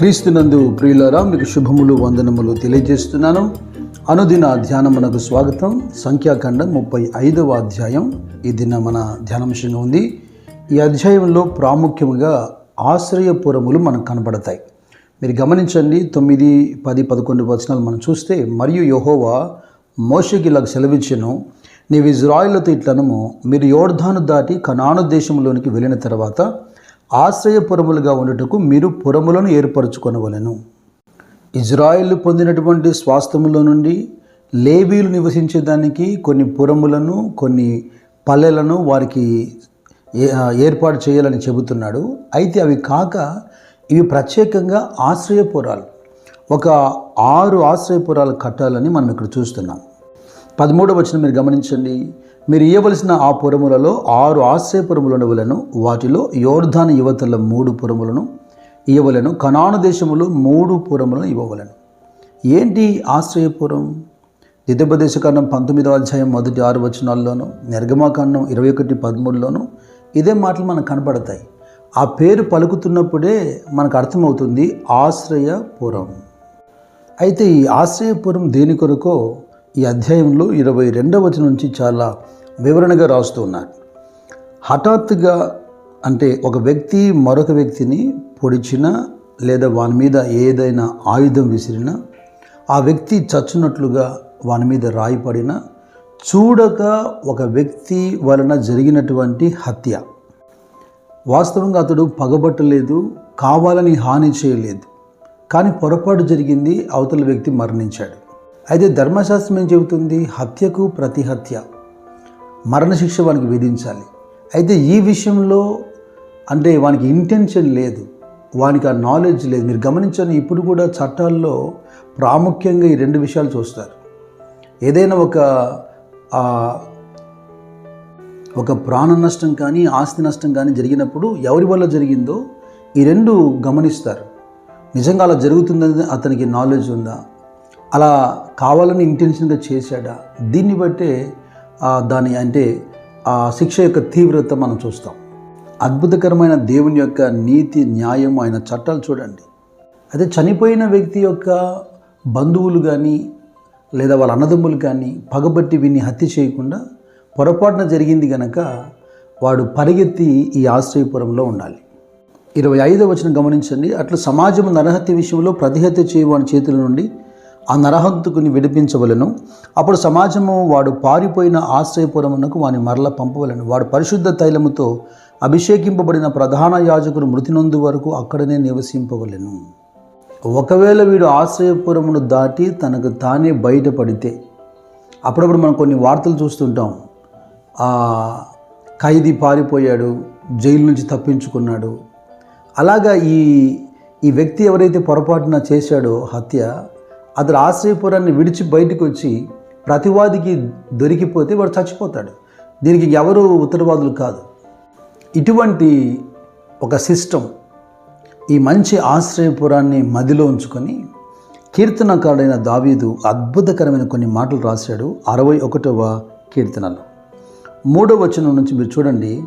క్రీస్తునందు ప్రియులారా మీకు శుభములు వందనములు తెలియజేస్తున్నాను. అనుదిన ధ్యానమునకు స్వాగతం. సంఖ్యాఖండం ముప్పై ఐదవ అధ్యాయం. ఈ దిన మన ధ్యానాంశంగా ఉంది. ఈ అధ్యాయంలో ప్రాముఖ్యముగా ఆశ్రయపురములు మనకు కనబడతాయి. మీరు గమనించండి తొమ్మిది పది పదకొండు వచనాలు మనం చూస్తే మరియు యహోవా మోషకి ఇలా సెలవిచ్చెను నీవు ఇజ్రాయిల్తో ఇట్లనము మీరు యోర్ధాను దాటి కనాను దేశంలోనికి వెళ్ళిన తర్వాత ఆశ్రయపురములుగా ఉండుటకు మీరు పురములను ఏర్పరచుకొనవలెను. ఇజ్రాయిల్ పొందినటువంటి స్వాస్థములో నుండి లేవీలు నివసించేదానికి కొన్ని పురములను కొన్ని పల్లెలను వారికి ఏ- ఏర్పాటు చేయాలని చెబుతున్నాడు. అయితే అవి కాక ఇవి ప్రత్యేకంగా ఆశ్రయపురాలు. ఒక ఆరు ఆశ్రయపురాలు కట్టాలని మనం ఇక్కడ చూస్తున్నాం. పదమూడవ వచ్చిన మీరు గమనించండి. మీరు ఇవ్వవలసిన ఆ పురములలో ఆరు ఆశ్రయపురములు వాటిలో యోర్ధాన యువతల మూడు పురములను ఇవ్వలను కనాను దేశములో మూడు పురములను ఇవ్వవలను. ఏంటి ఆశ్రయపురం? దిదోపదేశకాండం పంతొమ్మిదవ అధ్యాయం మొదటి ఆరు వచనాల్లోనూ నిర్గమాకాండం ఇరవై ఒకటి పదమూడులోనూ ఇదే మాటలు మనకు కనపడతాయి ఆ పేరు పలుకుతున్నప్పుడే మనకు అర్థమవుతుంది ఆశ్రయపురం. అయితే ఈ ఆశ్రయపురం దేని కొరకో? ఈ అధ్యాయంలో ఇరవై రెండవ వచనం నుంచి చాలా వివరణగా రాస్తూ ఉన్నారు. హఠాత్తుగా అంటే ఒక వ్యక్తి మరొక వ్యక్తిని పొడిచినా లేదా వాని మీద ఏదైనా ఆయుధం విసిరినా ఆ వ్యక్తి చచ్చినట్లుగా వాని మీద రాయిపడిన చూడక ఒక వ్యక్తి వలన జరిగినటువంటి హత్య. వాస్తవంగా అతడు పగబట్టలేదు కావాలని హాని చేయలేదు. కానీ పొరపాటు జరిగింది అవతల వ్యక్తి మరణించాడు. అయితే ధర్మశాస్త్రం ఏం చెబుతుంది? హత్యకు ప్రతి హత్య మరణశిక్ష వానికి విధించాలి. అయితే ఈ విషయంలో అంటే వానికి ఇంటెన్షన్ లేదు. వానికి ఆ నాలెడ్జ్ లేదు. మీరు గమనించండి ఇప్పుడు కూడా చట్టాల్లో ప్రాముఖ్యంగా ఈ రెండు విషయాలు చూస్తారు. ఏదైనా ఒక ఒక ప్రాణ నష్టం కానీ ఆస్తి నష్టం కానీ జరిగినప్పుడు ఎవరి వల్ల జరిగిందో ఈ రెండు గమనిస్తారు. నిజంగా అలా జరుగుతుందని అతనికి నాలెడ్జ్ ఉందా? అలా కావాలని ఇంటెన్షన్గా చేశాడా? దీన్ని బట్టే దాని అంటే ఆ శిక్ష యొక్క తీవ్రత మనం చూస్తాం. అద్భుతకరమైన దేవుని యొక్క నీతి న్యాయం ఆయన చట్టాలు చూడండి. అయితే చనిపోయిన వ్యక్తి యొక్క బంధువులు కానీ లేదా వాళ్ళ అన్నదమ్ములు కానీ పగబట్టి వీన్ని హత్య చేయకుండా పొరపాటున జరిగింది గనక వాడు పరిగెత్తి ఈ ఆశ్రయపురంలో ఉండాలి. ఇరవై ఐదవ వచనం గమనించండి. అట్లా సమాజం నరహత్య విషయంలో ప్రతిహత్య చేయవాని చేతుల నుండి ఆ నరహంతుకుని విడిపించవలను. అప్పుడు సమాజము వాడు పారిపోయిన ఆశ్రయపురమునకు వాని మరల పంపవలను. వాడు పరిశుద్ధ తైలముతో అభిషేకింపబడిన ప్రధాన యాజకుడు మృతి నొందు వరకు అక్కడనే నివసింపవలెను. ఒకవేళ వీడు ఆశ్రయపురమును దాటి తనకు తానే బయటపడితే అప్పుడప్పుడు మనం కొన్ని వార్తలు చూస్తుంటాం. ఖైదీ పారిపోయాడు జైలు నుంచి తప్పించుకున్నాడు. అలాగా ఈ ఈ వ్యక్తి ఎవరైతే పొరపాటున చేశాడో హత్య అతడు ఆశ్రయపురాన్ని విడిచి బయటకు వచ్చి ప్రతివాదికి దొరికిపోతే వాడు చచ్చిపోతాడు. దీనికి ఎవరు ఉత్తరవాదులు కాదు. ఇటువంటి ఒక సిస్టమ్ ఈ మంచి ఆశ్రయపురాన్ని మదిలో ఉంచుకొని కీర్తనకారుడైన దావీదు అద్భుతకరమైన కొన్ని మాటలు రాశాడు అరవై ఒకటవ కీర్తనలో. మూడవ వచనం నుంచి మీరు చూడండి.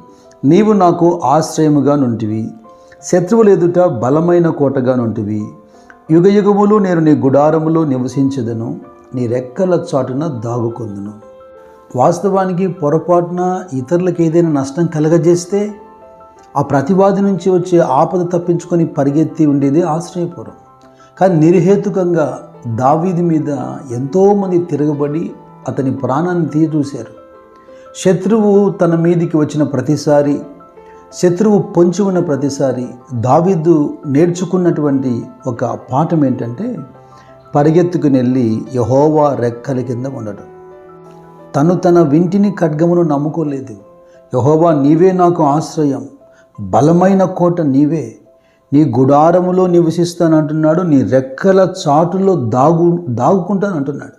నీవు నాకు ఆశ్రయముగా నుంటివి శత్రువులు ఎదుట బలమైన కోటగా నుంటివి యుగ యుగములు నేను నీ గుడారములో నివసించదను నీ రెక్కల చాటున దాగుకొందును. వాస్తవానికి పొరపాటున ఇతరులకు ఏదైనా నష్టం కలగజేస్తే ఆ ప్రతివాది నుంచి వచ్చే ఆపద తప్పించుకొని పరిగెత్తి ఉండేది ఆశ్రయపురం. కానీ నిర్హేతుకంగా దావీది మీద ఎంతోమంది తిరగబడి అతని ప్రాణాన్ని తీయచూశారు. శత్రువు తన మీదికి వచ్చిన ప్రతిసారి శత్రువు పొంచి ఉన్న ప్రతిసారి దావిద్దు నేర్చుకున్నటువంటి ఒక పాఠం ఏంటంటే పరిగెత్తుకుని వెళ్ళి యహోవా రెక్కల కింద ఉండడం. తను తన వింటిని ఖడ్గమును నమ్ముకోలేదు. యహోవా నీవే నాకు ఆశ్రయం. బలమైన కోట నీవే. నీ గుడారములో నివసిస్తానంటున్నాడు. నీ రెక్కల చాటులో దాగు దాగుకుంటానంటున్నాడు.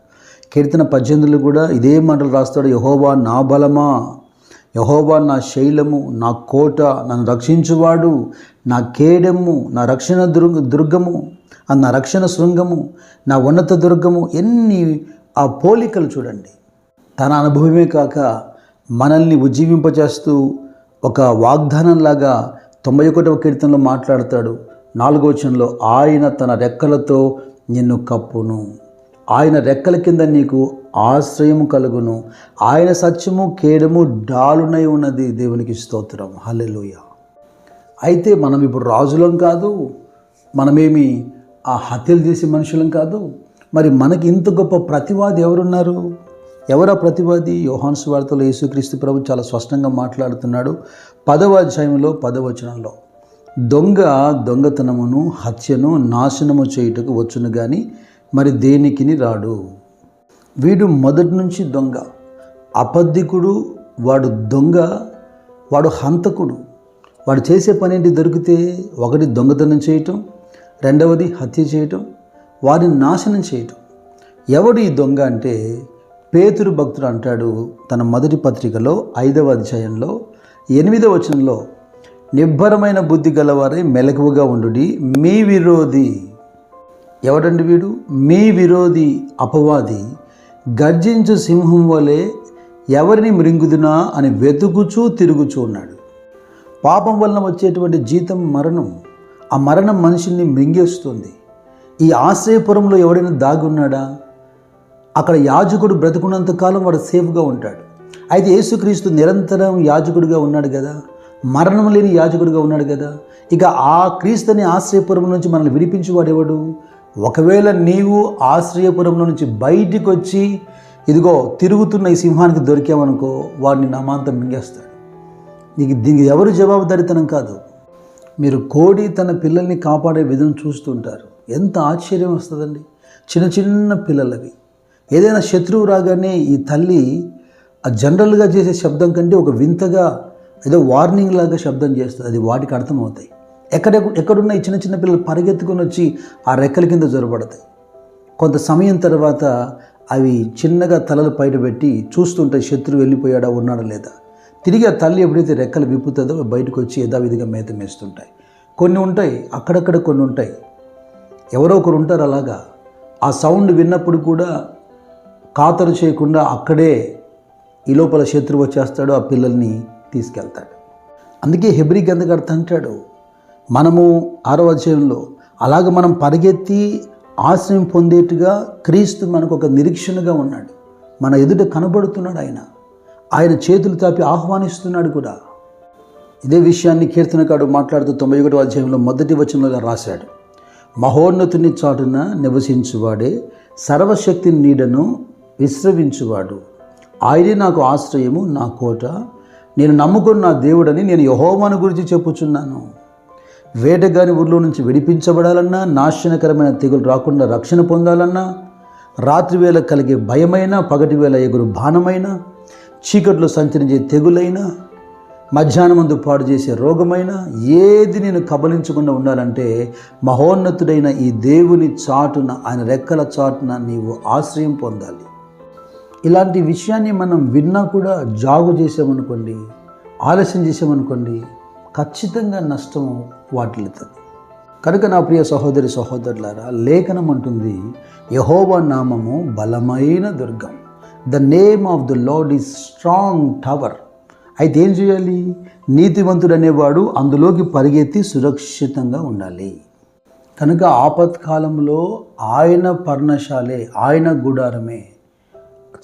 కీర్తన పద్దెనిమిదిలో కూడా ఇదే మాటలు రాస్తాడు. యహోవా నా బలమా? యహోవా నా శైలము నా కోట నన్ను రక్షించువాడు. నా కేడెము నా రక్షణ దుర్గ దుర్గము నా రక్షణ శృంగము నా ఉన్నత దుర్గము ఎన్ని ఆ పోలికలు చూడండి. తన అనుభవమే కాక మనల్ని ఉజ్జీవింపజేస్తూ ఒక వాగ్దానంలాగా తొంభై ఒకటవ కీర్తనలో మాట్లాడతాడు. నాలుగోచనంలో ఆయన తన రెక్కలతో నిన్ను కప్పును. ఆయన రెక్కల కింద నీకు ఆశ్రయము కలుగును. ఆయన సత్యము కేడము డాలునై ఉన్నది. దేవునికి స్తోత్రం. హల్లెలూయా. అయితే మనం ఇప్పుడు రాజులం కాదు. మనమేమి ఆ హత్యలు చేసే మనుషులం కాదు. మరి మనకి ఇంత గొప్ప ప్రతివాది ఎవరున్నారు? ఎవరా ప్రతివాది? యోహాన్ వార్తలో యేసుక్రీస్తు ప్రభు చాలా స్పష్టంగా మాట్లాడుతున్నాడు. పదవ అధ్యాయంలో పదవచనంలో దొంగ దొంగతనమును హత్యను నాశనము చేయుటకు వచ్చును కానీ మరి దేనికిని రాడు? వీడు మొదటి నుంచి దొంగ. అబద్ధికుడు వాడు దొంగ వాడు హంతకుడు. వాడు చేసే పని ఏంటి దొరికితే ఒకటి దొంగతనం చేయటం రెండవది హత్య చేయటం వారిని నాశనం చేయటం. ఎవడు ఈ దొంగ అంటే? పేతురు భక్తుడు అంటాడు తన మొదటి పత్రికలో ఐదవ అధ్యాయంలో ఎనిమిదవ వచనంలో నిబ్బరమైన బుద్ధి గలవారే మెలకువగా ఉండుడి మీ విరోధి. ఎవడండి వీడు? మీ విరోధి అపవాది. గర్జించు సింహం వలె ఎవరిని మృంగుదునా అని వెతుకుచూ తిరుగుచూ ఉన్నాడు. పాపం వలన వచ్చేటువంటి జీతం మరణం. ఆ మరణం మనిషిని మృంగేస్తుంది. ఈ ఆశ్రయపురంలో ఎవడైనా దాగున్నాడా అక్కడ యాజకుడు బ్రతుకున్నంత కాలం వాడు సేఫ్గా ఉంటాడు. అయితే యేసుక్రీస్తు నిరంతరం యాజకుడిగా ఉన్నాడు కదా? మరణం లేని యాజకుడిగా ఉన్నాడు కదా? ఇక ఆ క్రీస్తుని ఆశ్రయపురం నుంచి మనల్ని విడిపించేవాడు ఎవడు? ఒకవేళ నీవు ఆశ్రయపురంలో నుంచి బయటికి వచ్చి ఇదిగో తిరుగుతున్న ఈ సింహానికి దొరికామనుకో వాడిని నమాంతం మింగేస్తాడు. నీకు దీనికి ఎవరు జవాబుదారితనం కాదు. మీరు కోడి తన పిల్లల్ని కాపాడే విధం చూస్తుంటారు ఎంత ఆశ్చర్యం వస్తుందండి. చిన్న చిన్న పిల్లలవి. ఏదైనా శత్రువు రాగానే ఈ తల్లి ఆ జనరల్గా చేసే శబ్దం కంటే ఒక వింతగా ఏదో వార్నింగ్ లాగా శబ్దం చేస్తుంది. అది వాటికి అర్థమవుతాయి. ఎక్కడ ఎక్కడున్న ఈ చిన్న చిన్న పిల్లలు పరిగెత్తుకొని వచ్చి ఆ రెక్కల కింద జొరబడతాయి కొంత సమయం తర్వాత అవి చిన్నగా తలలు బయట పెట్టి చూస్తుంటాయి శత్రువు వెళ్ళిపోయాడా ఉన్నాడా లేదా? తిరిగి ఆ తల్లి ఎప్పుడైతే రెక్కలు విప్పుతుందో బయటకు వచ్చి యథావిధిగా మేత మేస్తుంటాయి. కొన్ని ఉంటాయి అక్కడక్కడ కొన్ని ఉంటాయి. ఎవరో ఒకరు ఉంటారు అలాగా. ఆ సౌండ్ విన్నప్పుడు కూడా ఖాతరు చేయకుండా అక్కడే ఈ లోపల శత్రువు వచ్చేస్తాడు ఆ పిల్లల్ని తీసుకెళ్తాడు. అందుకే హెబ్రి గంధగడత అంటాడు మనము ఆరో అధ్యాయంలో అలాగ మనం పరిగెత్తి ఆశ్రయం పొందేట్టుగా క్రీస్తు మనకు ఒక నిరీక్షణగా ఉన్నాడు. మన ఎదుట కనబడుతున్నాడు ఆయన. ఆయన చేతులు తాపి ఆహ్వానిస్తున్నాడు కూడా. ఇదే విషయాన్ని కీర్తనకాడు మాట్లాడుతూ తొంభై ఒకటో అధ్యాయంలో మొదటి వచనంలో రాశాడు. మహోన్నతుని చాటున నివసించువాడే సర్వశక్తి నీడను విశ్రవించువాడు. ఆయనే నాకు ఆశ్రయము నా కోట. నేను నమ్ముకున్న దేవుడని నేను యహోవాను గురించి చెప్పుచున్నాను. వేటగాని ఊర్లో నుంచి విడిపించబడాలన్నా నాశనకరమైన తెగులు రాకుండా రక్షణ పొందాలన్నా రాత్రి వేళ కలిగే భయమైన పగటి వేళ ఎగురు బాణమైన చీకట్లో సంచరించే తెగులైనా మధ్యాహ్నమందు పాడు చేసే రోగమైన ఏది నేను కబలించకుండా ఉండాలంటే మహోన్నతుడైన ఈ దేవుని చాటున ఆయన రెక్కల చాటున నీవు ఆశ్రయం పొందాలి. ఇలాంటి విషయాన్ని మనం విన్నా కూడా జాగు చేసామనుకోండి ఆలస్యం చేసామనుకోండి ఖచ్చితంగా నష్టం వాటిల్లుతుంది. కనుక నా ప్రియ సహోదరి సహోదరులారా లేఖనం అంటుంది యహోవా నామము బలమైన దుర్గం. The name of the Lord is strong tower అయితే ఏం చేయాలి? నీతివంతుడు అనేవాడు అందులోకి పరిగెత్తి సురక్షితంగా ఉండాలి. కనుక ఆపత్కాలంలో ఆయన పర్ణశాలే ఆయన గుడారమే.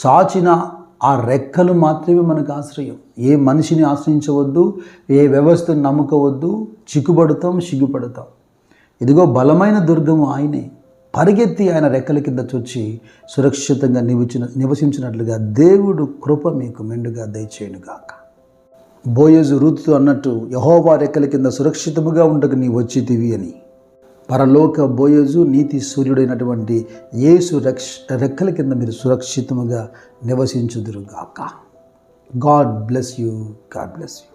చాచిన ఆ రెక్కలు మాత్రమే మనకు ఆశ్రయం. ఏ మనిషిని ఆశ్రయించవద్దు ఏ వ్యవస్థను నమ్ముకోవద్దు చిక్కుపడతాం సిగ్గుపడతాం. ఇదిగో బలమైన దుర్గము ఆయనే. పరిగెత్తి ఆయన రెక్కల కింద చొచ్చి సురక్షితంగా నివచిన నివసించినట్లుగా దేవుడు కృప మీకు మెండుగా దయచేయునుగాక. బోయజు రూతుతో అన్నట్టు యహోవా రెక్కల కింద సురక్షితముగా ఉండక నీ వచ్చితివి అని పరలోక బోయోజు నీతి సూర్యుడైనటువంటి యేసు రక్ష రెక్కల కింద మీరు సురక్షితముగా నివసించుదురుగాక. God bless you God bless you.